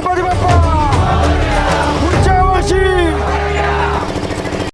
गणपती बाप्पा